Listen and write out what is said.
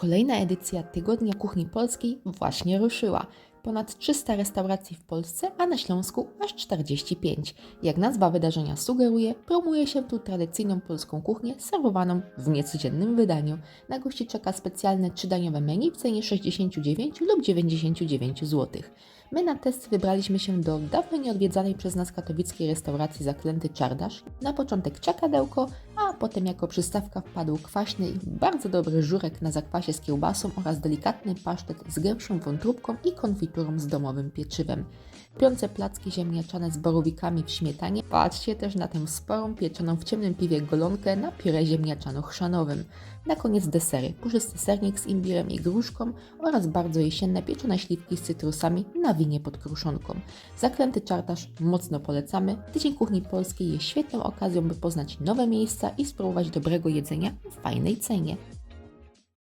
Kolejna edycja Tygodnia Kuchni Polskiej właśnie ruszyła. Ponad 300 restauracji w Polsce, a na Śląsku aż 45. Jak nazwa wydarzenia sugeruje, promuje się tu tradycyjną polską kuchnię serwowaną w niecodziennym wydaniu. Na gości czeka specjalne trzydaniowe menu w cenie 69 lub 99 zł. My na test wybraliśmy się do dawno nieodwiedzanej przez nas katowickiej restauracji Zaklęty Czardasz. Na początek czekadełko, potem jako przystawka wpadł kwaśny i bardzo dobry żurek na zakwasie z kiełbasą oraz delikatny pasztet z gębszą wątróbką i konfiturą z domowym pieczywem. Piące placki ziemniaczane z borowikami w śmietanie. Patrzcie też na tę sporą pieczoną w ciemnym piwie golonkę na pióre ziemniaczano-chrzanowym. Na koniec desery, puszysty sernik z imbirem i gruszką oraz bardzo jesienne pieczone śliwki z cytrusami na winie pod kruszonką. Zaklęty czartasz mocno polecamy. Tydzień Kuchni Polskiej jest świetną okazją, by poznać nowe miejsca i spróbować dobrego jedzenia w fajnej cenie.